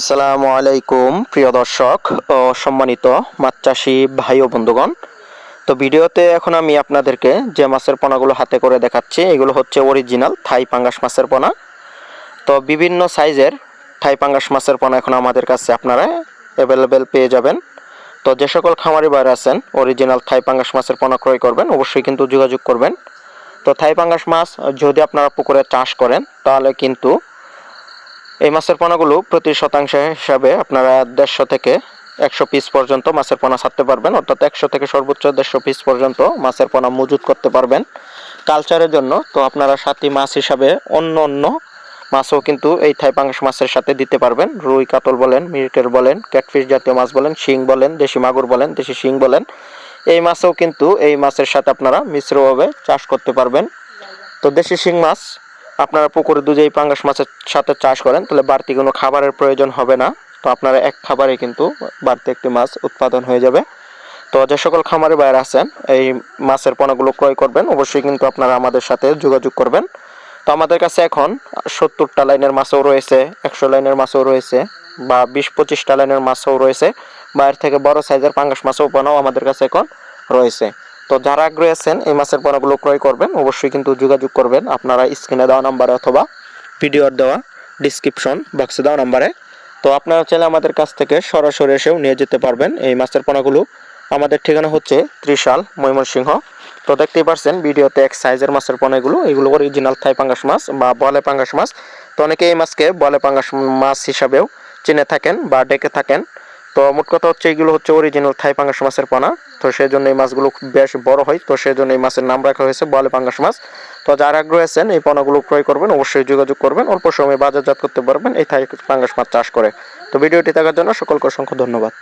আসসালামু আলাইকুম, প্রিয় দর্শক ও সম্মানিত মাছ চাষি ভাই ও বন্ধুগণ। তো ভিডিওতে এখন আমি আপনাদেরকে যে মাছের পোনাগুলো হাতে করে দেখাচ্ছি, এগুলো হচ্ছে অরিজিনাল থাই পাঙ্গাস মাছের পোনা। তো বিভিন্ন সাইজের থাই পাঙ্গাস মাছের পোনা এখন আমাদের কাছে আপনারা অ্যাভেলেবেল পেয়ে যাবেন। তো যে সকল খামারি বাইরে আছেন অরিজিনাল থাই পাঙ্গাস মাছের পোনা ক্রয় করবেন, অবশ্যই কিন্তু যোগাযোগ করবেন। তো থাই পাঙ্গাস মাছ যদি আপনারা পুকুরে চাষ করেন, তাহলে কিন্তু এই মাছের পোনাগুলো প্রতি শতাংশ হিসাবে আপনারা দেড়শো থেকে একশো পিস পর্যন্ত মাছের পোনা ছাড়তে পারবেন। অর্থাৎ একশো থেকে সর্বোচ্চ দেড়শো পিস পর্যন্ত মাছের পোনা মজুত করতে পারবেন। কালচারের জন্য তো আপনারা সাথী মাছ হিসাবে অন্য অন্য মাছও কিন্তু এই থাই মাছের সাথে দিতে পারবেন। রুই, কাতল বলেন মিরকেল বলেন, ক্যাটফিশ জাতীয় মাছ বলেন, শিং বলেন, দেশি মাগুর বলেন, দেশি শিং বলেন। এই মাছও কিন্তু এই মাছের সাথে আপনারা মিশ্রভাবে চাষ করতে পারবেন। তো দেশি শিং মাছ আপনারা পুকুরে দুধে এই পাঙ্গাস মাছের সাথে চাষ করেন, তাহলে বাড়তি কোনো খাবারের প্রয়োজন হবে না। তো আপনারা এক খাবারে কিন্তু বাড়তি একটি মাছ উৎপাদন হয়ে যাবে। তো যে সকল খামারে বাইরে আছেন, এই মাছের পোনাগুলো ক্রয় করবেন, অবশ্যই কিন্তু আপনারা আমাদের সাথে যোগাযোগ করবেন। তো আমাদের কাছে এখন সত্তরটা লাইনের মাছও রয়েছে, একশো লাইনের মাছও রয়েছে, বা বিশ পঁচিশটা লাইনের মাছও রয়েছে বাইরে থেকে বড় সাইজের পাঙ্গাস মাছও পোনাও আমাদের কাছে এখন রয়েছে। তো যারা আগ্রহী আছেন, এই মাছের পোনাগুলো ক্রয় করবেন, অবশ্যই কিন্তু যোগাযোগ করবেন। আপনারা স্ক্রিনে দেওয়া নাম্বারে অথবা ভিডিওর দেওয়া ডিসক্রিপশন বক্সে দেওয়া নাম্বারে। তো আপনারা চাইলে আমাদের কাছ থেকে সরাসরি এসেও নিয়ে যেতে পারবেন। এই মাছের পোনাগুলো আমাদের ঠিকানা হচ্ছে ত্রিশাল ময়মনসিংহ। তো দেখতেই পারছেন, ভিডিওতে এক সাইজের মাছের পোনাগুলো এগুলো অরিজিনাল থাই পাঙ্গাস মাছ বা বলে পাঙ্গাস মাছ। তো অনেকে এই মাছকে বলে পাঙ্গাস মাছ হিসাবেও চিনে থাকেন বা ডেকে থাকেন। তো মোট কথা হচ্ছে এগুলো হচ্ছে অরিজিনাল থাই পাঙ্গাস মাছের পোনা। তো সেই জন্য এই মাছগুলো বেশ বড় হয়, তো সেই জন্য এই মাছের নাম রাখা হয়েছে বলে পাঙ্গাস মাছ। তো যারা আগ্রহ আছেন এই পোনাগুলো ক্রয় করবেন, অবশ্যই যোগাযোগ করবেন, অল্প সময়ে বাজারজাত করতে পারবেন এই থাই পাঙ্গাস মাছ চাষ করে। তো ভিডিওটি দেখার জন্য সকলকে অসংখ্য ধন্যবাদ।